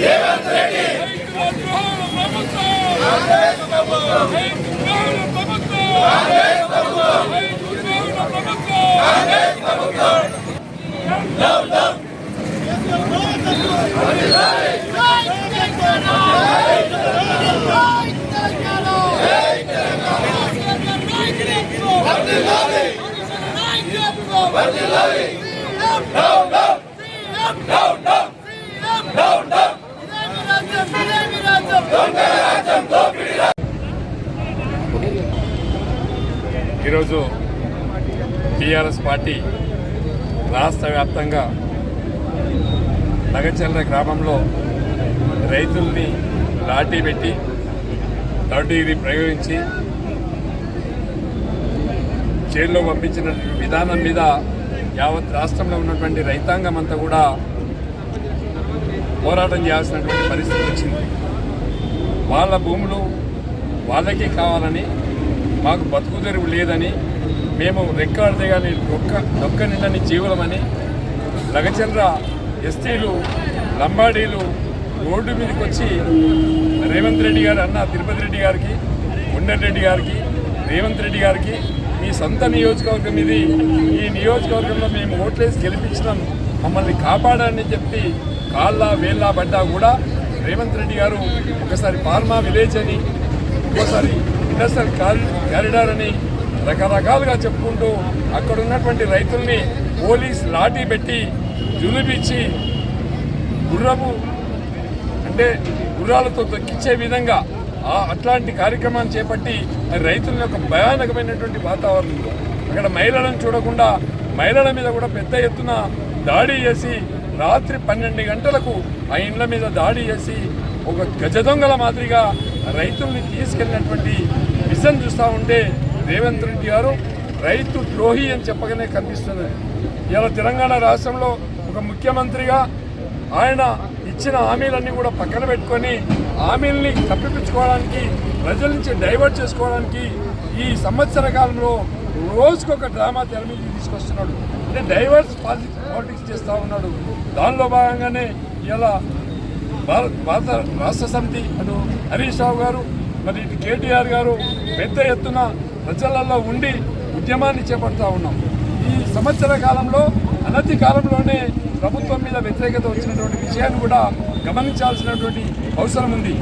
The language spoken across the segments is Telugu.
Revanth Reddy Let me love you. No, no. No, no. No, no. ఈరోజు టీఆర్ఎస్ పార్టీ రాష్ట్ర వ్యాప్తంగా నగచర్ల గ్రామంలో రైతుల్ని లాఠీ పెట్టి థర్డ్ డిగ్రీ ప్రయోగించి జైల్లో పంపించిన విధానం మీద యావత్ రాష్ట్రంలో ఉన్నటువంటి రైతాంగం అంతా కూడా పోరాటం చేయాల్సినటువంటి పరిస్థితి వచ్చింది. వాళ్ళ భూములు వాళ్ళకే కావాలని మాకు బతుకు తెరువు లేదని మేము రెక్కాడితే కానీ ఒక్క డొక్క నిండని జీవులమని లగచంద్ర ఎస్టీలు లంబాడీలు రోడ్డు మీదకి వచ్చి రేవంత్ రెడ్డి గారు అన్న తిరుపతి రెడ్డి గారికి రెడ్డి గారికి రేవంత్ రెడ్డి గారికి మీ సొంత నియోజకవర్గం ఇది ఈ నియోజకవర్గంలో మేము ఓట్లేసి గెలిపించడం మమ్మల్ని కాపాడని చెప్పి కాళ్ళ వేళ్ళ పడ్డా కూడా రేవంత్ రెడ్డి గారు ఒకసారి ఫార్మా విలేజ్ అని ఇంకోసారి ఇండస్ట్రియల్ కారిడార్ అని రకరకాలుగా చెప్పుకుంటూ అక్కడ ఉన్నటువంటి రైతుల్ని పోలీస్ లాఠీ పెట్టి జులిపిచ్చి గుర్రపు అంటే గుర్రాలతో తొక్కించే విధంగా ఆ అట్లాంటి కార్యక్రమాన్ని చేపట్టి రైతుల యొక్క భయానకమైనటువంటి వాతావరణంలో అక్కడ మహిళలను చూడకుండా మహిళల మీద కూడా పెద్ద ఎత్తున దాడి చేసి రాత్రి పన్నెండు గంటలకు ఆ ఇండ్ల మీద దాడి చేసి ఒక గజ దొంగల మాదిరిగా రైతుల్ని తీసుకెళ్ళినటువంటి విజన్ చూస్తూ ఉంటే రేవంత్ రెడ్డి గారు రైతు ద్రోహి అని చెప్పగానే కనిపిస్తున్నది ఇలా తెలంగాణ రాష్ట్రంలో ఒక ముఖ్యమంత్రిగా ఆయన ఇచ్చిన హామీలన్నీ కూడా పక్కన పెట్టుకొని హామీల్ని తప్పిపించుకోవడానికి ప్రజల నుంచి డైవర్ట్ చేసుకోవడానికి ఈ సంవత్సర కాలంలో రోజుకొక డ్రామా తెర మీద తీసుకొస్తున్నాడు. అంటే డైవర్స్ పాలిటిక్స్ చేస్తూ ఉన్నాడు. దానిలో భాగంగానే ఇలా భారత భారత రాష్ట్ర సమితి అటు హరీష్ రావు గారు మరి ఇటు కేటీఆర్ గారు పెద్ద ఎత్తున ప్రజలలో ఉండి ఉద్యమాన్ని చేపడుతూ ఉన్నాం. ఈ సంవత్సర కాలంలో అనతి కాలంలోనే ప్రభుత్వం మీద వ్యతిరేకత వచ్చినటువంటి విషయాన్ని కూడా గమనించాల్సినటువంటి అవసరం ఉంది.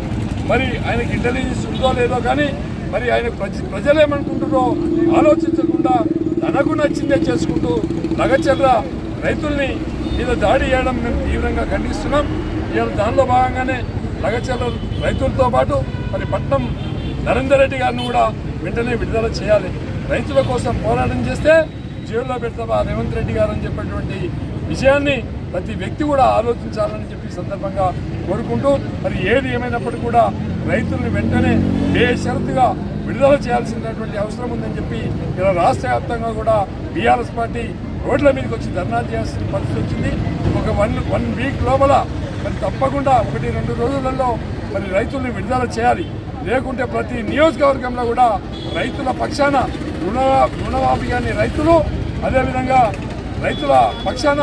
మరి ఆయనకి ఇంటెలిజెన్స్ ఉందో లేదో కానీ మరి ఆయన ప్రజ ప్రజలేమనుకుంటున్నారో ఆలోచించకుండా తనకు నచ్చిందే చేసుకుంటూ నగచర్ర రైతుల్ని మీద దాడి చేయడం మేము తీవ్రంగా ఖండిస్తున్నాం. ఇవాళ దానిలో భాగంగానే లగచర్ల రైతులతో పాటు మరి పట్నం నరేందర్ రెడ్డి గారిని కూడా వెంటనే విడుదల చేయాలి. రైతుల కోసం పోరాటం చేస్తే జైల్లో పెడతామా రేవంత్ రెడ్డి గారు అని చెప్పినటువంటి విషయాన్ని ప్రతి వ్యక్తి కూడా ఆలోచించాలని చెప్పి సందర్భంగా కోరుకుంటూ మరి ఏది ఏమైనప్పటికీ కూడా రైతుల్ని వెంటనే బేషరతుగా విడుదల చేయాల్సినటువంటి అవసరం ఉందని చెప్పి ఇలా రాష్ట్ర వ్యాప్తంగా కూడా బీఆర్ఎస్ పార్టీ రోడ్ల మీదకి వచ్చి ధర్నా చేయాల్సిన పరిస్థితి వచ్చింది. ఒక వన్ వన్ వీక్ లోపల మరి తప్పకుండా ఒకటి రెండు రోజులలో మరి రైతుల్ని విడుదల చేయాలి. లేకుంటే ప్రతి నియోజకవర్గంలో కూడా రైతుల పక్షాన రుణ రుణమాఫీ రైతులు అదేవిధంగా రైతుల పక్షాన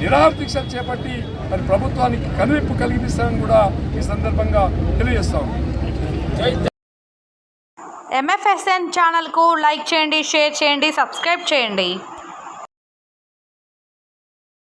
నిరాహార చేపట్టి మరి ప్రభుత్వానికి కనువిప్పు కలిగిస్తామని కూడా ఈ సందర్భంగా తెలియజేస్తాం ఎంఎఫ్ఎస్ఎన్ ఛానల్కు లైక్ చేయండి షేర్ చేయండి సబ్స్క్రైబ్ చేయండి.